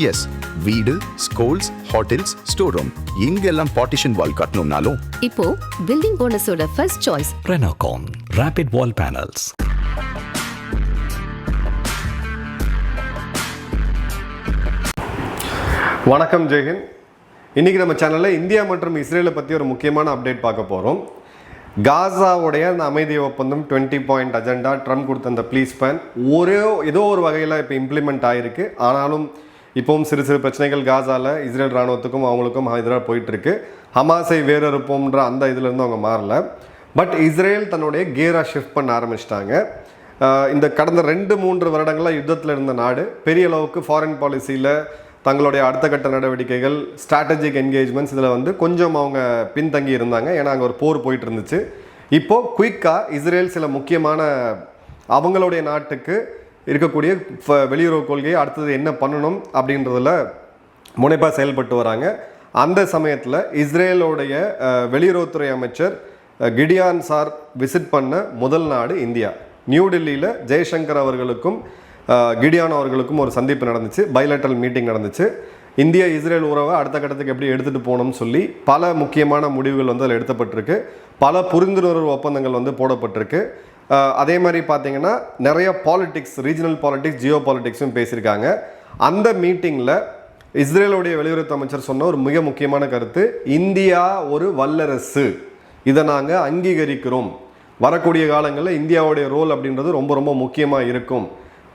S வீடு schools hotels store room இங்கெல்லாம் partition wall கட்டணும்னாலும். இப்போ building ஓனர்ஸோட first choice Renocon Rapid Wall Panels. வணக்கம் ஜெயஹிந்த் இன்றைக்கி நம்ம சேனலில் இந்தியா மற்றும் இஸ்ரேலை பற்றி ஒரு முக்கியமான அப்டேட் பார்க்க போகிறோம் காசாவுடைய அந்த அமைதி ஒப்பந்தம் டுவெண்ட்டி பாயிண்ட் அஜெண்டா ட்ரம்ப் கொடுத்த அந்த ப்ளீஸ் பேன் ஒரே ஏதோ ஒரு வகையில் இப்போ இம்ப்ளிமெண்ட் ஆகிருக்கு ஆனாலும் இப்போவும் சிறு சிறு பிரச்சனைகள் காசாவில் இஸ்ரேல் ராணுவத்துக்கும் அவங்களுக்கும் எதிராக போயிட்டுருக்கு. ஹமாஸை வேறறுப்போம்ன்ற அந்த இதுலேருந்து அவங்க மாறல. பட் இஸ்ரேல் தன்னுடைய கேராக ஷிஃப்ட் பண்ண ஆரம்பிச்சிட்டாங்க. இந்த கடந்த ரெண்டு மூன்று வருடங்களாக யுத்தத்தில் இருந்த நாடு பெரிய அளவுக்கு ஃபாரின் பாலிசியில் தங்களுடைய அடுத்த கட்ட நடவடிக்கைகள் ஸ்ட்ராட்டஜிக் என்கேஜ்மெண்ட்ஸ் இதில் வந்து கொஞ்சம் அவங்க பின்தங்கி இருந்தாங்க. ஏன்னா அங்கே ஒரு போர் போயிட்டு இருந்துச்சு இப்போது குயிக்காக இஸ்ரேல் சில முக்கியமான அவங்களுடைய நாட்டுக்கு இருக்கக்கூடிய வெளியுறவு கொள்கையை அடுத்தது என்ன பண்ணணும் அப்படின்றதில் முனைப்பாக செயல்பட்டு வராங்க. அந்த சமயத்தில் இஸ்ரேலோடைய வெளியுறவுத்துறை அமைச்சர் கிடியான் சார் விசிட் பண்ண முதல் நாடு இந்தியா. நியூ டெல்லியில் ஜெய்சங்கர் அவர்களுக்கும் கிடியான் அவர்களுக்கும் ஒரு சந்திப்பு நடந்துச்சு. பைலேட்டரல் மீட்டிங் நடந்துச்சு. இந்தியா இஸ்ரேல் உறவை அடுத்த கட்டத்துக்கு எப்படி எடுத்துகிட்டு போகணும்னு சொல்லி பல முக்கியமான முடிவுகள் வந்து அதில் எடுத்தப்பட்டிருக்கு. பல புரிந்துணர்வு ஒப்பந்தங்கள் வந்து போடப்பட்டிருக்கு. அதே மாதிரி பார்த்தீங்கன்னா நிறைய பாலிடிக்ஸ் ரீஜனல் பாலிடிக்ஸ் ஜியோ பாலிடிக்ஸும் பேசியிருக்காங்க. அந்த மீட்டிங்கில் இஸ்ரேலுடைய வெளியுறவு அமைச்சர் சொன்ன ஒரு மிக முக்கியமான கருத்து இந்தியா ஒரு வல்லரசு. இதை நாங்கள் அங்கீகரிக்கிறோம். வரக்கூடிய காலங்களில் இந்தியாவுடைய ரோல் அப்படின்றது ரொம்ப ரொம்ப முக்கியமாக இருக்கும்.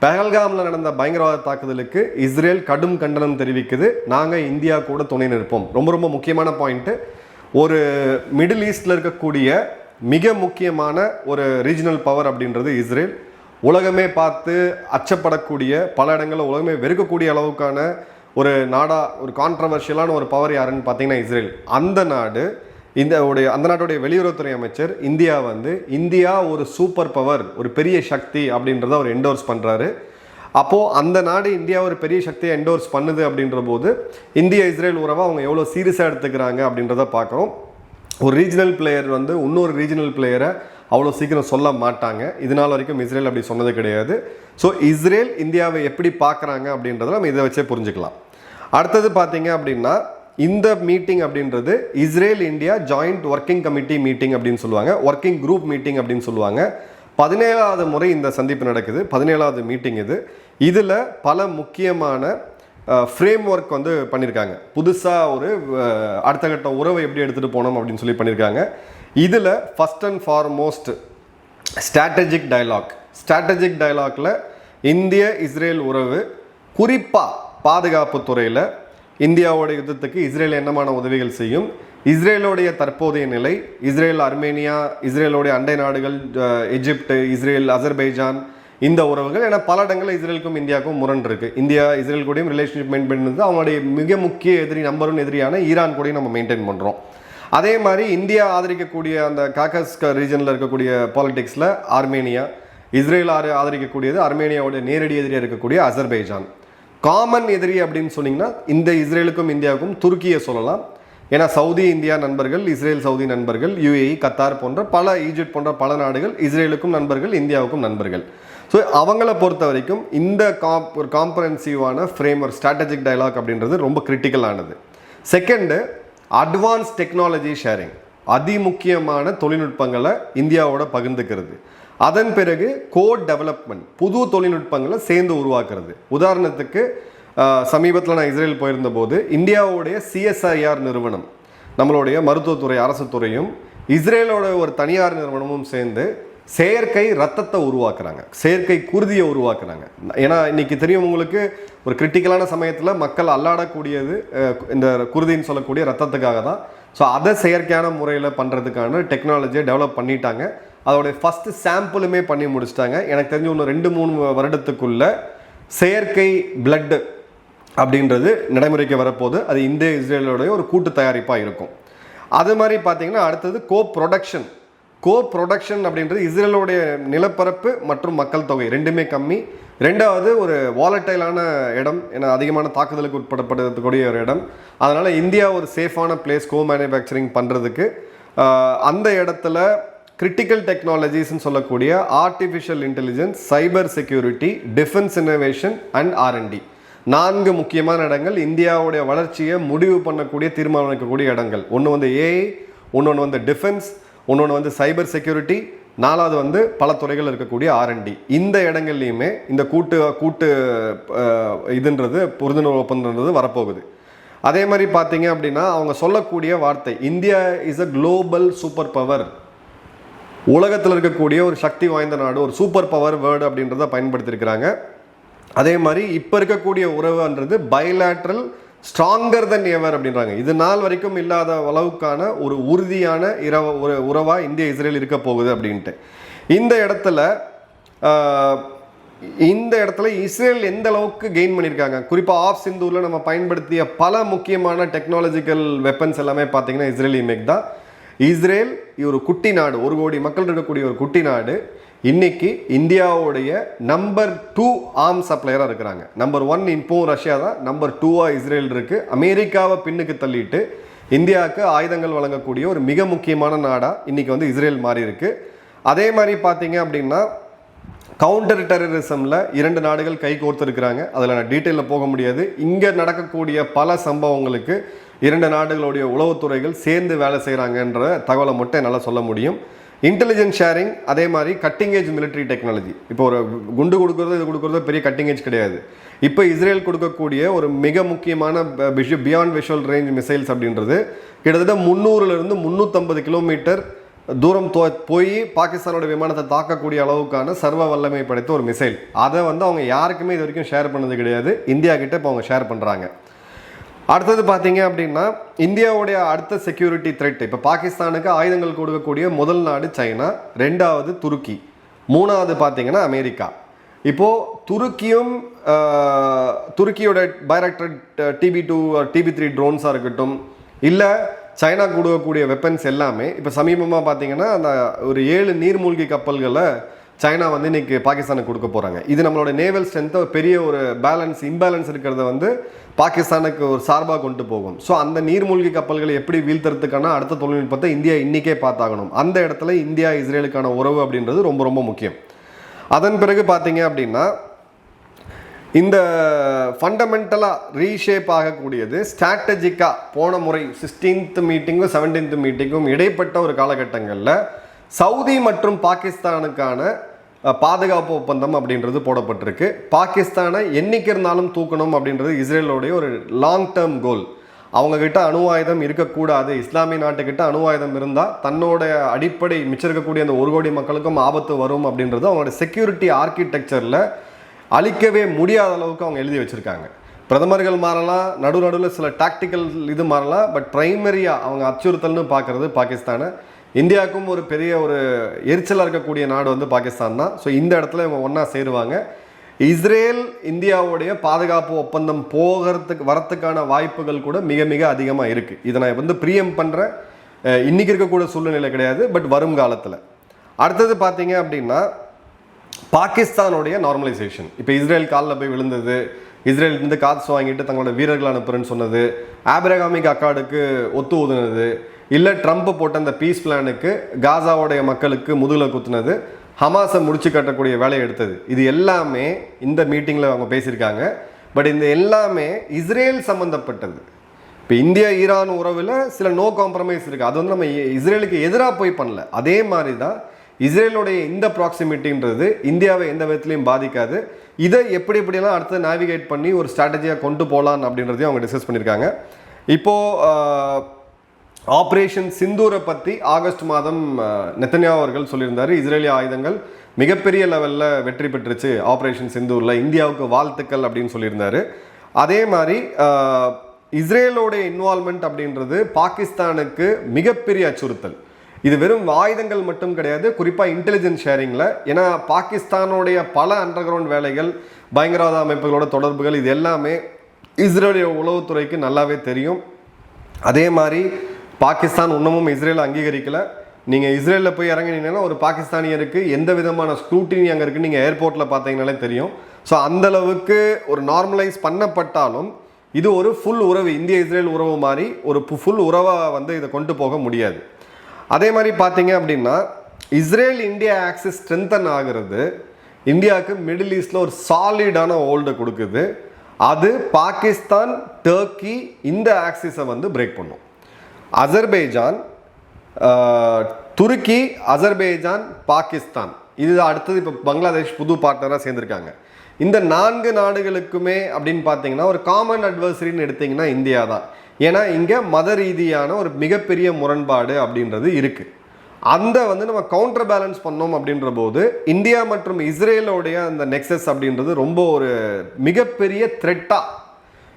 பெஹல்காமில் நடந்த பயங்கரவாத தாக்குதலுக்கு இஸ்ரேல் கடும் கண்டனம் தெரிவிக்குது. நாங்கள் இந்தியா கூட துணை நிற்போம். ரொம்ப ரொம்ப முக்கியமான பாயிண்ட்டு ஒரு மிடில் ஈஸ்டில் இருக்கக்கூடிய மிக முக்கியமான ஒரு ரீஜனல் பவர் அப்படின்றது இஸ்ரேல். உலகமே பார்த்து அச்சப்படக்கூடிய பல இடங்களில் உலகமே வெறுக்கக்கூடிய அளவுக்கான ஒரு நாடா ஒரு கான்ட்ரவர்ஷியலான ஒரு பவர் யாருன்னு பார்த்தீங்கன்னா இஸ்ரேல். அந்த நாடு இந்த உடைய அந்த நாட்டுடைய வெளியுறவுத்துறை அமைச்சர் இந்தியா வந்து இந்தியா ஒரு சூப்பர் பவர் ஒரு பெரிய சக்தி அப்படின்றத அவர் என்டோர்ஸ் பண்ணுறாரு அப்போது அந்த நாடு இந்தியா ஒரு பெரிய சக்தியை என்டோர்ஸ் பண்ணுது அப்படின்ற போது இந்திய இஸ்ரேல் உறவை அவங்க எவ்வளோ சீரியஸாக எடுத்துக்கிறாங்க அப்படின்றத பார்க்குறோம். ஒரு ரீஜனல் பிளேயர் வந்து இன்னொரு ரீஜனல் பிளேயரை அவ்வளோ சீக்கிரம் சொல்ல மாட்டாங்க. இதனால் வரைக்கும் இஸ்ரேல் அப்படி சொன்னது கிடையாது. ஸோ இஸ்ரேல் இந்தியாவை எப்படி பார்க்குறாங்க அப்படின்றத நம்ம இதை வச்சே புரிஞ்சுக்கலாம். அடுத்தது பார்த்தீங்க அப்படின்னா இந்த மீட்டிங் அப்படின்றது Israel India joint working committee meeting அப்படின்னு சொல்லுவாங்க. ஒர்க்கிங் குரூப் மீட்டிங் அப்படின்னு சொல்லுவாங்க. பதினேழாவது முறை இந்த சந்திப்பு நடக்குது. பதினேழாவது மீட்டிங் இது. இதில் பல முக்கியமான ஃப்ரேம் ஒர்க் வந்து பண்ணியிருக்காங்க புதுசாக ஒரு அடுத்த கட்ட உறவை எப்படி எடுத்துகிட்டு போனோம் அப்படின்னு சொல்லி பண்ணியிருக்காங்க இதில் first and foremost strategic dialogue strategic டயலாக்ல இந்திய இஸ்ரேல் உறவு குறிப்பாக பாதுகாப்பு துறையில் இந்தியாவோட யுத்தத்துக்கு இஸ்ரேல் என்னமான உதவிகள் செய்யும்? இஸ்ரேலோடைய தற்போதைய நிலை இஸ்ரேல் அர்மேனியா இஸ்ரேலோடைய அண்டை நாடுகள் எஜிப்ட் இஸ்ரேல் அசர்பைஜான் இந்த உறவுகள் ஏன்னா பல இடங்களில் இஸ்ரேலுக்கும் இந்தியாவுக்கும் முரண்ருக்கு இந்தியா இஸ்ரேல் கூடயும் ரிலேஷன்ஷிப் மெயின்டைன் பண்ணுறது அவங்களுடைய மிக முக்கிய எதிரி நம்பர் எதிரியான ஈரான் கூடயும் நம்ம மெயின்டைன் பண்ணுறோம் அதே மாதிரி இந்தியா ஆதரிக்கக்கூடிய அந்த காக்கஸ் ரீஜனில் இருக்கக்கூடிய பாலிடிக்ஸில் ஆர்மேனியா இஸ்ரேல் ஆறு ஆதரிக்கக்கூடியது அர்மேனியாவுடைய நேரடி எதிரியாக இருக்கக்கூடிய அசர்பைஜான். காமன் எதிரி அப்படின்னு சொன்னிங்கன்னா இந்த இஸ்ரேலுக்கும் இந்தியாவுக்கும் துருக்கியை சொல்லலாம். ஏன்னா சவுதி இந்தியா நண்பர்கள் இஸ்ரேல் சவுதி நண்பர்கள் யுஏஇ கத்தார் போன்ற பல ஈஜிப்ட் போன்ற பல நாடுகள் இஸ்ரேலுக்கும் நண்பர்கள் இந்தியாவுக்கும் நண்பர்கள். ஸோ அவங்கள பொறுத்த வரைக்கும் இந்த காம் ஒரு காம்பரன்சிவான ஃப்ரேம் ஒரு ஸ்ட்ராட்டஜிக் டைலாக் அப்படின்றது ரொம்ப கிரிட்டிக்கலானது செகண்டு அட்வான்ஸ் டெக்னாலஜி ஷேரிங் அதிமுக்கியமான தொழில்நுட்பங்களை இந்தியாவோட பகிர்ந்துக்கிறது. அதன் பிறகு கோட் டெவலப்மெண்ட் புது தொழில்நுட்பங்களை சேர்ந்து உருவாக்குறது. உதாரணத்துக்கு சமீபத்தில் நான் இஸ்ரேல் போயிருந்த போது இந்தியாவுடைய சிஎஸ்ஐஆர் நிறுவனம் நம்மளுடைய மருத்துவத்துறை அரசு துறையும் இஸ்ரேலோட ஒரு தனியார் நிறுவனமும் சேர்ந்து செயற்கை ரத்தத்தை உருவாக்குறாங்க. செயற்கை குருதியை உருவாக்குறாங்க. ஏன்னா இன்னைக்கு தெரியும் உங்களுக்கு ஒரு கிரிட்டிக்கலான சமயத்தில் மக்கள் அல்லாடக்கூடியது இந்த குருதின்னு சொல்லக்கூடிய ரத்தத்துக்காக தான். ஸோ அதை செயற்கையான முறையில் பண்ணுறதுக்கான டெக்னாலஜியை டெவலப் பண்ணிட்டாங்க. அதோடைய ஃபஸ்ட்டு சாம்பிளுமே பண்ணி முடிச்சிட்டாங்க. எனக்கு தெரிஞ்சு ஒன்று ரெண்டு மூணு வருடத்துக்குள்ள செயற்கை பிளட்டு அப்படின்றது நடைமுறைக்கு வரப்போகுது. அது இந்திய இஸ்ரேலோடைய ஒரு கூட்டு தயாரிப்பாக இருக்கும். அது மாதிரி பார்த்தீங்கன்னா அடுத்தது கோ ப்ரொடக்ஷன் கோ ப்ரொடக்ஷன் அப்படின்றது இஸ்ரேலோடைய நிலப்பரப்பு மற்றும் மக்கள் தொகை ரெண்டுமே கம்மி. ரெண்டாவது ஒரு வாலட்டைலான இடம் ஏன்னா அதிகமான தாக்குதலுக்கு உட்படப்படக்கூடிய ஒரு இடம். அதனால் இந்தியா ஒரு சேஃபான பிளேஸ் கோ மேனுஃபேக்சரிங் பண்ணுறதுக்கு அந்த இடத்துல கிரிட்டிக்கல் டெக்னாலஜிஸ்ன்னு சொல்லக்கூடிய artificial intelligence cyber security defence innovation and R and D நான்கு முக்கியமான இடங்கள் இந்தியாவுடைய வளர்ச்சியை முடிவு பண்ணக்கூடிய தீர்மானிக்கக்கூடிய இடங்கள். ஒன்று வந்து ஏஐ ஒன்று வந்து டிஃபென்ஸ் ஒன்று வந்து சைபர் செக்யூரிட்டி நாலாவது வந்து பல துறைகள் இருக்கக்கூடிய ஆர்என்டி இந்த இடங்கள்லையுமே இந்த கூட்டு கூட்டு இதுன்றது புரிந்துணர்வு ஒப்பந்தன்றது வரப்போகுது. அதே மாதிரி பார்த்தீங்க அப்படின்னா அவங்க சொல்லக்கூடிய வார்த்தை India is a global super power உலகத்தில் இருக்கக்கூடிய ஒரு சக்தி வாய்ந்த நாடு ஒரு சூப்பர் பவர் வேர்டு அப்படின்றத பயன்படுத்தியிருக்கிறாங்க அதே மாதிரி இப்போ இருக்கக்கூடிய உறவுன்றது பயலாட்ரல் ஸ்ட்ராங்கர் தென் எவர் அப்படின்றாங்க. இது நாள் வரைக்கும் இல்லாத அளவுக்கான ஒரு உறுதியான இரவ ஒரு உறவாக இந்திய இஸ்ரேல் இருக்க போகுது அப்படின்ட்டு. இந்த இடத்துல இந்த இடத்துல இஸ்ரேல் எந்த அளவுக்கு கெயின் பண்ணியிருக்காங்க? குறிப்பாக ஆஃப் சிந்தூரில் நம்ம பயன்படுத்திய பல முக்கியமான டெக்னாலஜிக்கல் வெப்பன்ஸ் எல்லாமே பார்த்தீங்கன்னா இஸ்ரேல் இமேக் தான் இஸ்ரேல் ஒரு குட்டி நாடு ஒரு கோடி மக்கள் இருக்கக்கூடிய ஒரு குட்டி நாடு. இன்னைக்கு இந்தியாவுடைய நம்பர் டூ ஆர்ம் சப்ளையராக இருக்கிறாங்க. நம்பர் ஒன் இப்போவும் ரஷ்யா தான் நம்பர் டூவாக இஸ்ரேல் இருக்குது அமெரிக்காவை பின்னுக்கு தள்ளிட்டு இந்தியாவுக்கு ஆயுதங்கள் வழங்கக்கூடிய ஒரு மிக முக்கியமான நாடாக இன்றைக்கி வந்து இஸ்ரேல் மாறி இருக்கு. அதே மாதிரி பார்த்தீங்க அப்படின்னா கவுண்டர் டெரரிசமில் இரண்டு நாடுகள் கை கோர்த்துருக்கிறாங்க. அதில் நான் டீட்டெயிலில் போக முடியாது. இங்கே நடக்கக்கூடிய பல சம்பவங்களுக்கு இரண்டு நாடுகளுடைய உளவுத்துறைகள் சேர்ந்து வேலை செய்கிறாங்கன்ற தகவலை மட்டும் என்னால் சொல்ல முடியும். இன்டெலிஜென்ஸ் ஷேரிங் அதே மாதிரி கட்டிங் ஏஜ் மிலிட்ரி டெக்னாலஜி இப்போ ஒரு குண்டு கொடுக்குறது இது கொடுக்குறது பெரிய கட்டிங் ஏஜ் கிடையாது. இப்போ இஸ்ரேல் கொடுக்கக்கூடிய ஒரு மிக முக்கியமான பியாண்ட் விஷுவல் ரேஞ்ச் மிசைல்ஸ் அப்படின்றது கிட்டத்தட்ட முந்நூறுலேருந்து முந்நூற்றம்பது கிலோமீட்டர் தூரம் தோ போய் பாகிஸ்தானோட விமானத்தை தாக்கக்கூடிய அளவுக்கான சர்வ வல்லமை படைத்த ஒரு மிசைல் அதை வந்து அவங்க யாருக்குமே இது வரைக்கும் ஷேர் பண்ணது கிடையாது. இந்தியா கிட்ட இப்போ அவங்க ஷேர் பண்ணுறாங்க அடுத்தது பார்த்தீங்க அப்படின்னா இந்தியாவுடைய அடுத்த செக்யூரிட்டி த்ரெட் இப்போ பாகிஸ்தானுக்கு ஆயுதங்கள் கொடுக்கக்கூடிய முதல் நாடு சைனா ரெண்டாவது துருக்கி மூணாவது பார்த்தீங்கன்னா அமெரிக்கா. இப்போது துருக்கியும் துருக்கியோட Bayraktar TB two TB three ட்ரோன்ஸாக இருக்கட்டும் இல்லை சைனா கொடுக்கக்கூடிய வெப்பன்ஸ் எல்லாமே இப்போ சமீபமாக பார்த்தீங்கன்னா அந்த ஒரு ஏழு நீர்மூழ்கி கப்பல்களை சைனா வந்து இன்றைக்கி பாகிஸ்தானுக்கு கொடுக்க போகிறாங்க இது நம்மளோட நேவல் ஸ்ட்ரென்த்தை பெரிய ஒரு பேலன்ஸ் இம்பேலன்ஸ் இருக்கிறத வந்து பாகிஸ்தானுக்கு ஒரு சார்பாக கொண்டு போகும். ஸோ அந்த நீர்மூழ்கி கப்பல்களை எப்படி வீழ்த்துறதுக்கான அடுத்த தொழில்நுட்பத்தை இந்தியா இன்றைக்கே பார்த்தாகணும். அந்த இடத்துல இந்தியா இஸ்ரேலுக்கான உறவு அப்படின்றது ரொம்ப ரொம்ப முக்கியம். அதன் பிறகு பார்த்தீங்க அப்படின்னா இந்த ஃபண்டமெண்டலாக ரீஷேப் ஆகக்கூடியது ஸ்ட்ராட்டஜிக்காக போன முறை சிக்ஸ்டீன்த் மீட்டிங்கும் செவன்டீன்த் மீட்டிங்கும் இடைப்பட்ட ஒரு காலகட்டங்களில் சவுதி மற்றும் பாகிஸ்தானுக்கான பாதுகாப்பு ஒப்பந்தம் அப்படின்றது போடப்பட்டிருக்கு. பாகிஸ்தானை என்னைக்கு இருந்தாலும் தூக்கணும் அப்படின்றது இஸ்ரேலோடைய ஒரு லாங் டேர்ம் கோல் அவங்கக்கிட்ட அணு ஆயுதம் இருக்கக்கூடாது. இஸ்லாமிய நாட்டுக்கிட்ட அணு ஆயுதம் இருந்தால் தன்னோட அடிப்படை மிச்சம் இருக்கக்கூடிய அந்த ஒரு கோடி மக்களுக்கும் ஆபத்து வரும் அப்படின்றது அவங்களோட செக்யூரிட்டி ஆர்கிடெக்சரில் அழிக்கவே முடியாத அளவுக்கு அவங்க எழுதி வச்சுருக்காங்க. பிரதமர்கள் மாறலாம் நடு நடுவில் சில டாக்டிக்கல் இது மாறலாம் பட் ப்ரைமரியாக அவங்க அச்சுறுத்தல்னு பார்க்குறது பாகிஸ்தானை. இந்தியாவுக்கும் ஒரு பெரிய ஒரு எரிச்சலாக இருக்கக்கூடிய நாடு வந்து பாகிஸ்தான் தான். ஸோ இந்த இடத்துல இவங்க ஒன்றா சேருவாங்க. இஸ்ரேல் இந்தியாவுடைய பாதுகாப்பு ஒப்பந்தம் போகிறதுக்கு வரத்துக்கான வாய்ப்புகள் கூட மிக மிக அதிகமாக இருக்குது இதை நான் வந்து பிரியம் பண்ணுறேன் இன்னைக்கு இருக்கக்கூடிய சூழ்நிலை கிடையாது பட் வரும் காலத்தில். அடுத்தது பார்த்தீங்க அப்படின்னா பாகிஸ்தானுடைய நார்மலைசேஷன் இப்போ இஸ்ரேல் காலில் போய் விழுந்தது. இஸ்ரேல் இருந்து காசு வாங்கிட்டு தங்களோட வீரர்கள் அனுப்புறேன்னு சொன்னது. ஆப்ரகாமிக் அக்காடுக்கு ஒத்து ஊதுனது இல்லை ட்ரம்ப் போட்ட அந்த பீஸ் பிளானுக்கு காசாவுடைய மக்களுக்கு முதுகில் குத்துனது ஹமாஸை முடிச்சு கட்டக்கூடிய வேலையை எடுத்தது. இது எல்லாமே இந்த மீட்டிங்கில் அவங்க பேசியிருக்காங்க. பட் இந்த எல்லாமே இஸ்ரேல் சம்மந்தப்பட்டது இப்போ இந்தியா ஈரான் உறவில் சில நோ காம்ப்ரமைஸ் இருக்குது அது வந்து நம்ம இஸ்ரேலுக்கு எதிராக போய் பண்ணல. அதே மாதிரி தான் இஸ்ரேலுடைய இந்த ப்ராக்சிமிட்டின்றது இந்தியாவை எந்த விதத்துலையும் பாதிக்காது. இதை எப்படி எப்படியெல்லாம் அடுத்து நேவிகேட் பண்ணி ஒரு ஸ்ட்ராட்டஜியாக கொண்டு போகலாம் அப்படின்றதையும் அவங்க டிஸ்கஸ் பண்ணியிருக்காங்க. இப்போது ஆப்ரேஷன் சிந்தூரை பற்றி ஆகஸ்ட் மாதம் நெத்தன்யா அவர்கள் சொல்லியிருந்தார். இஸ்ரேலிய ஆயுதங்கள் மிகப்பெரிய லெவலில் வெற்றி பெற்றுச்சு ஆப்ரேஷன் சிந்தூரில். இந்தியாவுக்கு வாழ்த்துக்கள் அப்படின்னு சொல்லியிருந்தாரு. அதே மாதிரி இஸ்ரேலோடைய இன்வால்மெண்ட் அப்படின்றது பாகிஸ்தானுக்கு மிகப்பெரிய அச்சுறுத்தல். இது வெறும் ஆயுதங்கள் மட்டும் கிடையாது குறிப்பாக இன்டெலிஜென்ஸ் ஷேரிங்கில் ஏன்னா பாகிஸ்தானுடைய பல அண்டர் கிரவுண்ட் வேலைகள் பயங்கரவாத அமைப்புகளோட தொடர்புகள் இது எல்லாமே இஸ்ரேலிய உளவுத்துறைக்கு நல்லாவே தெரியும். அதே மாதிரி பாகிஸ்தான் இன்னமும் இஸ்ரேலை அங்கீகரிக்கல. நீங்கள் இஸ்ரேலில் போய் இறங்கினீங்கன்னா ஒரு பாகிஸ்தானியருக்கு எந்த விதமான ஸ்க்ரூட்டினி அங்கே இருக்குது நீங்கள் ஏர்போர்ட்டில் பார்த்தீங்கனாலே தெரியும். ஸோ அந்தளவுக்கு ஒரு நார்மலைஸ் பண்ணப்பட்டாலும் இது ஒரு ஃபுல் உறவு இந்திய இஸ்ரேல் உறவு மாதிரி ஒரு ஃபுல் உறவாக வந்து இதை கொண்டு போக முடியாது. அதே மாதிரி பார்த்தீங்க அப்படின்னா இஸ்ரேல் இந்தியா ஆக்சிஸ் ஸ்ட்ரென்தன் ஆகிறது இந்தியாவுக்கு மிடில் ஈஸ்டில் ஒரு சாலிடான ஓல்டு கொடுக்குது. அது பாகிஸ்தான் டர்க்கி இந்த ஆக்சிஸை வந்து பிரேக் பண்ணும். அசர்பைஜான் துருக்கி அசர்பைஜான் பாகிஸ்தான். இது அடுத்தது இப்போ பங்களாதேஷ் புது பார்ட்னராக சேர்ந்துருக்காங்க. இந்த நான்கு நாடுகளுக்குமே அப்படின்னு பார்த்தீங்கன்னா ஒரு காமன் அட்வர்சரின்னு எடுத்திங்கன்னா இந்தியா தான். ஏன்னா இங்கே மத ரீதியான ஒரு மிகப்பெரிய முரண்பாடு அப்படின்றது இருக்குது அந்த வந்து நம்ம கவுண்டர் பேலன்ஸ் பண்ணோம் அப்படின்ற போது இந்தியா மற்றும் இஸ்ரேலோடைய அந்த நெக்ஸஸ் அப்படின்றது ரொம்ப ஒரு மிகப்பெரிய த்ரெட்டாக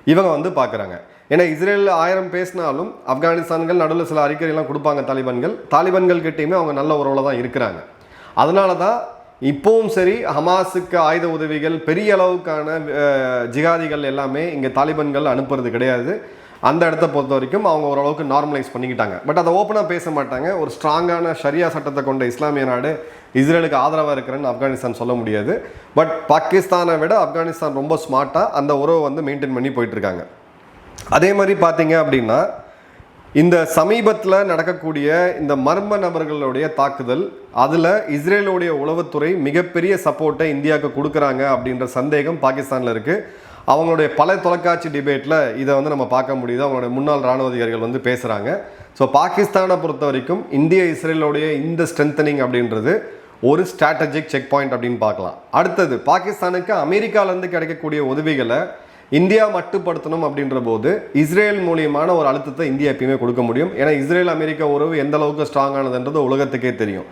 இவங்க வந்து பார்க்குறாங்க ஏன்னா இஸ்ரேலில் ஆயிரம் பேசினாலும் ஆப்கானிஸ்தான்கள் நடுவில் சில அறிக்கைகள்லாம் கொடுப்பாங்க தாலிபான்கள். தாலிபான்கள் கிட்டேயுமே அவங்க நல்ல உறவில் தான் இருக்கிறாங்க. அதனால தான் இப்போவும் சரி ஹமாஸுக்கு ஆயுத உதவிகள் பெரிய அளவுக்கான ஜிகாதிகள் எல்லாமே இங்கே தாலிபான்கள் அனுப்புறது கிடையாது. அந்த இடத்த பொறுத்த வரைக்கும் அவங்க ஓரளவுக்கு நார்மலைஸ் பண்ணிக்கிட்டாங்க. பட் அதை ஓப்பனாக பேச மாட்டாங்க. ஒரு ஸ்ட்ராங்கான ஷரியா சட்டத்தை கொண்ட இஸ்லாமிய நாடு இஸ்ரேலுக்கு ஆதரவாக இருக்கிறேன்னு ஆப்கானிஸ்தான் சொல்ல முடியாது. பட் பாகிஸ்தானை விட ஆப்கானிஸ்தான் ரொம்ப ஸ்மார்ட்டாக அந்த உறவை வந்து மெயின்டைன் பண்ணி போயிட்டுருக்காங்க அதே மாதிரி பார்த்தீங்க அப்படின்னா இந்த சமீபத்தில் நடக்கக்கூடிய இந்த மர்ம நபர்களுடைய தாக்குதல் அதில் இஸ்ரேலுடைய உளவுத்துறை மிகப்பெரிய சப்போர்ட்டை இந்தியாவுக்கு கொடுக்குறாங்க அப்படின்ற சந்தேகம் பாகிஸ்தானில் இருக்குது அவங்களுடைய பல தொலைக்காட்சி டிபேட்டில் இதை வந்து நம்ம பார்க்க முடியுது. அவங்களுடைய முன்னாள் ராணுவ அதிகாரிகள் வந்து பேசுகிறாங்க ஸோ பாகிஸ்தானை பொறுத்த வரைக்கும் இந்திய இஸ்ரேலுடைய இந்த ஸ்ட்ரென்தனிங் அப்படின்றது ஒரு ஸ்ட்ராட்டஜிக் செக் பாயிண்ட் அப்படின்னு பார்க்கலாம். அடுத்தது பாகிஸ்தானுக்கு அமெரிக்காலேருந்து கிடைக்கக்கூடிய உதவிகளை இந்தியா மட்டுப்படுத்தணும் அப்படின்ற போது இஸ்ரேல் மூலியமான ஒரு அழுத்தத்தை இந்தியா எப்பயுமே கொடுக்க முடியும். ஏன்னா இஸ்ரேல் அமெரிக்கா உறவு எந்த அளவுக்கு ஸ்ட்ராங்கானதுன்றது உலகத்துக்கே தெரியும்.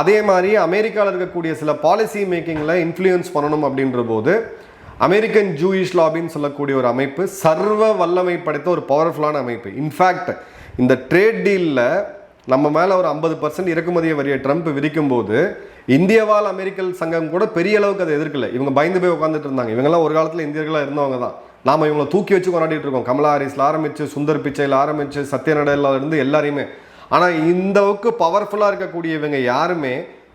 அதே மாதிரி அமெரிக்காவில் இருக்கக்கூடிய சில பாலிசி மேக்கிங்கில் இன்ஃப்ளூயன்ஸ் பண்ணணும் அப்படின்ற போது அமெரிக்கன் ஜூயிஷ் லாபின்னு சொல்லக்கூடிய ஒரு அமைப்பு சர்வ வல்லமை படைத்த ஒரு பவர்ஃபுல்லான அமைப்பு. இன்ஃபேக்ட் இந்த ட்ரேட் டீலில் நம்ம மேலே ஒரு ஐம்பது பர்சன்ட் இறக்குமதிய வரிய ட்ரம்ப் விதிக்கும் போது இந்தியவால் அமெரிக்கல் சங்கம் கூட பெரிய அளவுக்கு அதை எதிர்க்கல. இவங்க பயந்து போய் உட்காந்துட்டு இருந்தாங்க. இவங்கெல்லாம் ஒரு காலத்தில் இந்தியர்களாக இருந்தவங்க தான். நாம் இவங்களை தூக்கி வச்சு கொண்டாடிட்டு இருக்கோம். கமலா ஹாரிஸில் ஆரம்பிச்சு சுந்தர் பிச்சையில் ஆரம்பிச்சு சத்யநடையில இருந்து எல்லாரையுமே. ஆனால் இந்த அளவுக்கு பவர்ஃபுல்லாக இருக்கக்கூடிய இவங்க யாருமே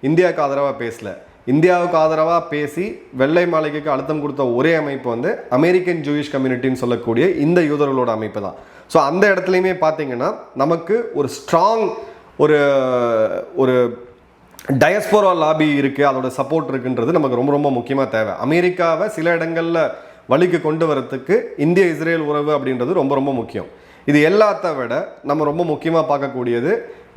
இந்தியாவுக்கு ஆதரவாக பேசல. இந்தியாவுக்கு ஆதரவாக பேசி வெள்ளை மாளிகைக்கு அழுத்தம் கொடுத்த ஒரே அமைப்பு வந்து அமெரிக்கன் ஜூயிஷ் கம்யூனிட்டின்னு சொல்லக்கூடிய இந்த யூதர்களோட அமைப்பு தான். ஸோ அந்த இடத்துலையுமே பார்த்தீங்கன்னா நமக்கு ஒரு ஸ்ட்ராங் ஒரு ஒரு டயஸ்போரா லாபி இருக்குது அதோட சப்போர்ட் இருக்குன்றது நமக்கு ரொம்ப ரொம்ப முக்கியமாக தேவை. அமெரிக்காவை சில இடங்களில் வழிக்கு கொண்டு வரத்துக்கு இந்திய இஸ்ரேல் உறவு அப்படின்றது ரொம்ப ரொம்ப முக்கியம். இது எல்லாத்த விட நம்ம ரொம்ப முக்கியமாக பார்க்கக்கூடியது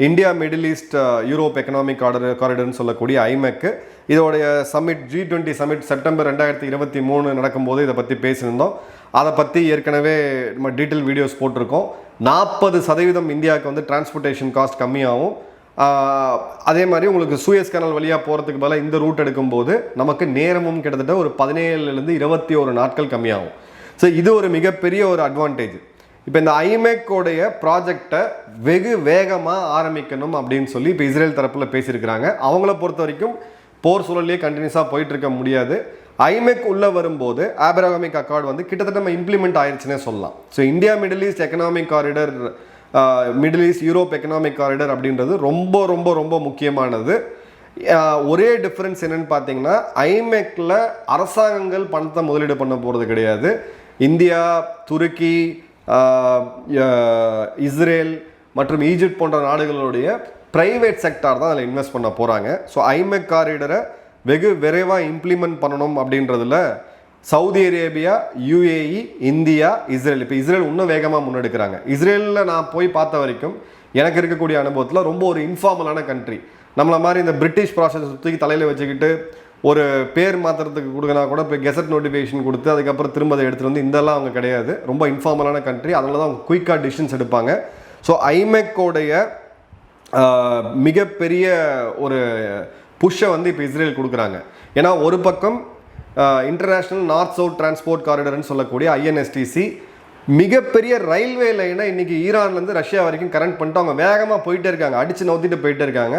India Middle East Europe economic order காரிடர்னு சொல்லக்கூடிய ஐமெக்கு. இதோடைய summit G twenty summit September ரெண்டாயிரத்தி இருபத்தி மூணு நடக்கும்போது இதை பற்றி பேசியிருந்தோம். அதை பற்றி ஏற்கனவே நம்ம டீட்டெயில் வீடியோஸ் போட்டிருக்கோம். நாற்பது சதவீதம் இந்தியாவுக்கு வந்து டிரான்ஸ்போர்ட்டேஷன் காஸ்ட் கம்மியாகும். அதே மாதிரி உங்களுக்கு சூயஸ் கனல் வழியாக போகிறதுக்கு பதிலாக இந்த ரூட் எடுக்கும்போது நமக்கு நேரமும் கிட்டத்தட்ட ஒரு பதினேழுலேருந்து இருபத்தி ஒரு நாட்கள் கம்மியாகும். ஸோ இது ஒரு மிகப்பெரிய ஒரு அட்வான்டேஜ் இப்போ இந்த ஐமேக்கோடைய ப்ராஜெக்டை வெகு வேகமாக ஆரம்பிக்கணும் அப்படின்னு சொல்லி இப்போ இஸ்ரேல் தரப்பில் பேசியிருக்கிறாங்க. அவங்கள பொறுத்த வரைக்கும் போர் சூழல்லையே கண்டினியூஸாக போயிட்டு இருக்க முடியாது. ஐமெக் உள்ளே வரும்போது ஆபரகாமிக் அக்கார்டு வந்து கிட்டத்தட்ட நம்ம இம்ப்ளிமெண்ட் ஆயிடுச்சுன்னே சொல்லலாம். So India Middle East economic corridor Middle East Europe economic corridor அப்படின்றது ரொம்ப ரொம்ப ரொம்ப முக்கியமானது. ஒரே டிஃப்ரென்ஸ் என்னன்னு பார்த்தீங்கன்னா ஐமெக்கில் அரசாங்கங்கள் பணத்தை முதலீடு பண்ண போகிறது கிடையாது. இந்தியா துருக்கி இஸ்ரேல் மற்றும் ஈஜிப்ட் போன்ற நாடுகளுடைய ப்ரைவேட் செக்டார் தான் அதில் இன்வெஸ்ட் பண்ண போகிறாங்க ஸோ ஐமெக் காரிடரை வெகு விரைவாக இம்ப்ளிமெண்ட் பண்ணணும் அப்படின்றதுல Saudi Arabia UAE India Israel. இப்போ இஸ்ரேல் இன்னும் வேகமாக முன்னெடுக்கிறாங்க. இஸ்ரேலில் நான் போய் பார்த்த வரைக்கும் எனக்கு இருக்கக்கூடிய அனுபவத்தில் ரொம்ப ஒரு இன்ஃபார்மலான கண்ட்ரி நம்மளை மாதிரி இந்த பிரிட்டிஷ் ப்ராசஸ் தூக்கி தலையில் வச்சுக்கிட்டு ஒரு பேர் மாத்திரத்துக்கு கொடுக்கனா கூட இப்போ கெசட் நோட்டிஃபிகேஷன் கொடுத்து அதுக்கப்புறம் திரும்ப அதை எடுத்துகிட்டு வந்து இதெல்லாம் அவங்க கிடையாது. ரொம்ப இன்ஃபார்மலான கண்ட்ரி அதனால தான் அவங்க குயிக்காக டிசிஷன்ஸ் எடுப்பாங்க. ஸோ ஐமெக்கோடைய மிகப்பெரிய ஒரு புஷ்ஷை வந்து இப்போ இஸ்ரேல் கொடுக்குறாங்க. ஏன்னா ஒரு பக்கம் இன்டர்நேஷ்னல் நார்த் சவுத் டிரான்ஸ்போர்ட் காரிடர்னு சொல்லக்கூடிய ஐஎன்எஸ்டிசி மிகப்பெரிய ரயில்வே லைனை இன்னைக்கு ஈரான்லேருந்து ரஷ்யா வரைக்கும் கரண்ட் பண்ணிட்டு அவங்க வேகமாக போயிட்டே இருக்காங்க. அடிச்சு நோத்திட்டு போயிட்டே இருக்காங்க.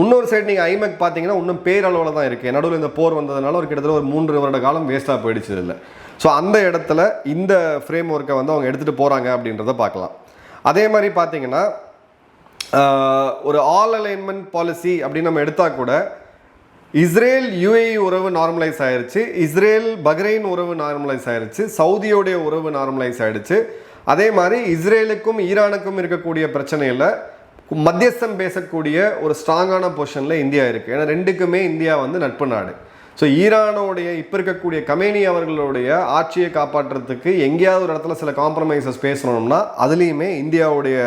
இன்னொரு சைடு நீங்கள் ஐமெக் பார்த்தீங்கன்னா இன்னும் பேரளவில் தான் இருக்குது நடுவில் இந்த போர் வந்ததுனால ஒரு கிட்டத்தட்ட ஒரு மூன்று வருட காலம் வேஸ்ட்டாக போயிடுச்சு இல்லை ஸோ அந்த இடத்துல இந்த ஃப்ரேம் ஒர்க்கை வந்து அவங்க எடுத்துகிட்டு போகிறாங்க அப்படின்றத பார்க்கலாம். அதே மாதிரி பார்த்தீங்கன்னா ஒரு ஆல் அலைன்மெண்ட் பாலிசி அப்படின்னு நம்ம எடுத்தால் கூட இஸ்ரேல் யுஏஇ உறவு நார்மலைஸ் ஆயிடுச்சு இஸ்ரேல் பஹ்ரைன் உறவு நார்மலைஸ் ஆயிடுச்சு சவுதியோடைய உறவு நார்மலைஸ் ஆயிடுச்சு. அதே மாதிரி இஸ்ரேலுக்கும் ஈரானுக்கும் இருக்கக்கூடிய பிரச்சனையில் மத்தியஸ்தம் பேசக்கூடிய ஒரு ஸ்ட்ராங்கான பொசிஷனில் இந்தியா இருக்குது ஏன்னா ரெண்டுக்குமே இந்தியா வந்து நட்பு நாடு. ஸோ ஈரானோடைய இப்போ இருக்கக்கூடிய கமேனி அவர்களுடைய ஆட்சியை காப்பாற்றுறதுக்கு எங்கேயாவது ஒரு இடத்துல சில காம்ப்ரமைசஸ் பேசணும்னா அதுலேயுமே இந்தியாவுடைய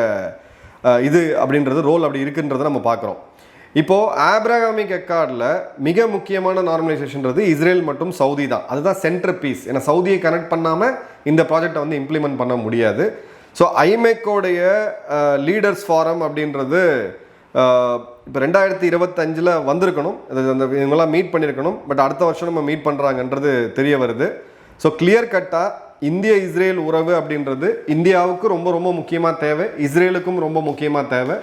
இது அப்படின்றது ரோல் அப்படி இருக்குன்றதை நம்ம பார்க்குறோம். இப்போது ஆப்ரஹாமிக் எக்கார்டில் மிக முக்கியமான நார்மலைசேஷன்றது இஸ்ரேல் மற்றும் சவுதி தான். அதுதான் சென்டர் பீஸ் ஏன்னா சவுதியை கனெக்ட் பண்ணாமல் இந்த ப்ராஜெக்டை வந்து இம்ப்ளிமெண்ட் பண்ண முடியாது. ஸோ ஐமேக்கோடைய லீடர்ஸ் ஃபாரம் அப்படின்றது இப்போ ரெண்டாயிரத்தி இருபத்தஞ்சில் வந்திருக்கணும். அந்த இவங்கெல்லாம் மீட் பண்ணியிருக்கணும் பட் அடுத்த வருஷம் நம்ம மீட் பண்ணுறாங்கன்றது தெரிய வருது. ஸோ கிளியர் கட்டாக இந்திய இஸ்ரேல் உறவு அப்படின்றது இந்தியாவுக்கு ரொம்ப ரொம்ப முக்கியமாக தேவை. இஸ்ரேலுக்கும் ரொம்ப முக்கியமாக தேவை.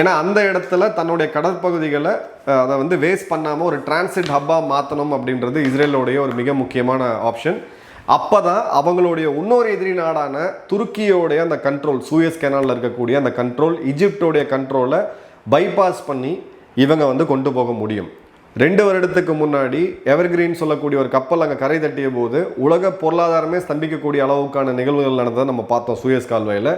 ஏன்னா அந்த இடத்துல தன்னுடைய கடற்பகுதிகளை அதை வந்து வேஸ்ட் பண்ணாமல் ஒரு டிரான்சிட் ஹப்பாக மாற்றணும் அப்படின்றது இஸ்ரேலோடைய ஒரு மிக முக்கியமான ஆப்ஷன் அப்போ தான் அவங்களுடைய இன்னொரு எதிரி நாடான துருக்கியோடைய அந்த கண்ட்ரோல் சூயஸ் கெனாலில் இருக்கக்கூடிய அந்த கண்ட்ரோல் ஈஜிப்டோடைய கண்ட்ரோலை பைபாஸ் பண்ணி இவங்க வந்து கொண்டு போக முடியும். ரெண்டு வருடத்துக்கு முன்னாடி எவர்கிரீன் சொல்லக்கூடிய ஒரு கப்பல் அங்கே கரை தட்டிய போது உலக பொருளாதாரமே ஸ்தம்பிக்கக்கூடிய அளவுக்கான நிகழ்வுகள் நடந்ததை நம்ம பார்த்தோம் சூயஸ் கால்வாயில்.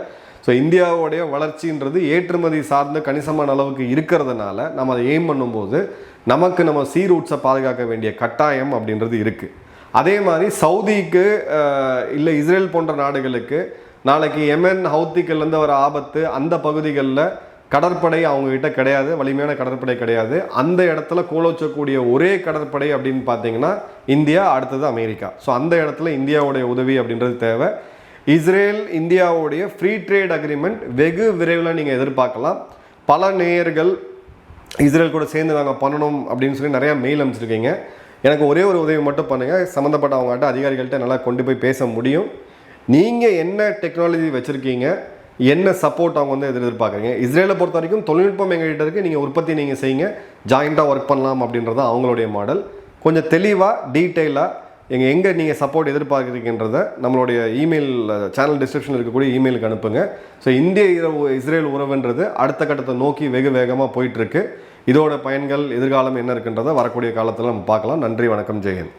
ஸோ இந்தியாவுடைய வளர்ச்சின்றது ஏற்றுமதி சார்ந்து கணிசமான அளவுக்கு இருக்கிறதுனால நம்ம அதை எய்ம் பண்ணும்போது நமக்கு நம்ம சீ ரூட்ஸை பாதுகாக்க வேண்டிய கட்டாயம் அப்படின்றது இருக்குது அதே மாதிரி சவுதிக்கு இல்லை இஸ்ரேல் போன்ற நாடுகளுக்கு நாளைக்கு எமன் ஹவுத்திக்கிலேருந்து வர ஆபத்து அந்த பகுதிகளில் கடற்படை அவங்கக்கிட்ட கிடையாது வலிமையான கடற்படை கிடையாது. அந்த இடத்துல கோலோச்சக்கூடிய ஒரே கடற்படை அப்படின்னு பார்த்தீங்கன்னா இந்தியா அடுத்தது அமெரிக்கா. ஸோ அந்த இடத்துல இந்தியாவுடைய உதவி அப்படின்றது தேவை. இஸ்ரேல் இந்தியாவுடைய ஃப்ரீ ட்ரேட் அக்ரிமெண்ட் வெகு விரைவில் நீங்கள் எதிர்பார்க்கலாம். பல நேயர்கள் இஸ்ரேல் கூட சேர்ந்து நாங்கள் பண்ணணும் அப்படின்னு சொல்லி நிறையா மெயில் அனுப்பிச்சிருக்கீங்க. எனக்கு ஒரே ஒரு உதவி மட்டும் பண்ணுங்கள் சம்மந்தப்பட்டவங்ககிட்ட அதிகாரிகள்கிட்ட நல்லா கொண்டு போய் பேச முடியும். நீங்கள் என்ன டெக்னாலஜி வச்சுருக்கீங்க? என்ன சப்போர்ட் அவங்க வந்து எதிர்பார்க்குறீங்க? இஸ்ரேலை பொறுத்த வரைக்கும் தொழில்நுட்பம் எங்கள்கிட்ட இருக்குது நீங்கள் உற்பத்தி நீங்கள் செய்யுங்க. ஜாயிண்ட்டாக ஒர்க் பண்ணலாம் அப்படின்றது தான் அவங்களுடைய மாடல் கொஞ்சம் தெளிவாக டீட்டெயிலாக எங்கள் எங்கே நீங்கள் சப்போர்ட் எதிர்பார்க்குறீங்கன்றத நம்மளுடைய இமெயில் சேனல் டிஸ்கிரிப்ஷனில் இருக்கக்கூடிய இமெயிலுக்கு அனுப்புங்க. ஸோ இந்திய இரவு இஸ்ரேல் உறவுன்றது அடுத்த கட்டத்தை நோக்கி வெகு வேகமாக போயிட்டுருக்கு இதோட பயன்கள் எதிர்காலம் என்ன இருக்குன்றதை வரக்கூடிய காலத்தில் நம்ம பார்க்கலாம். நன்றி வணக்கம் ஜெயன்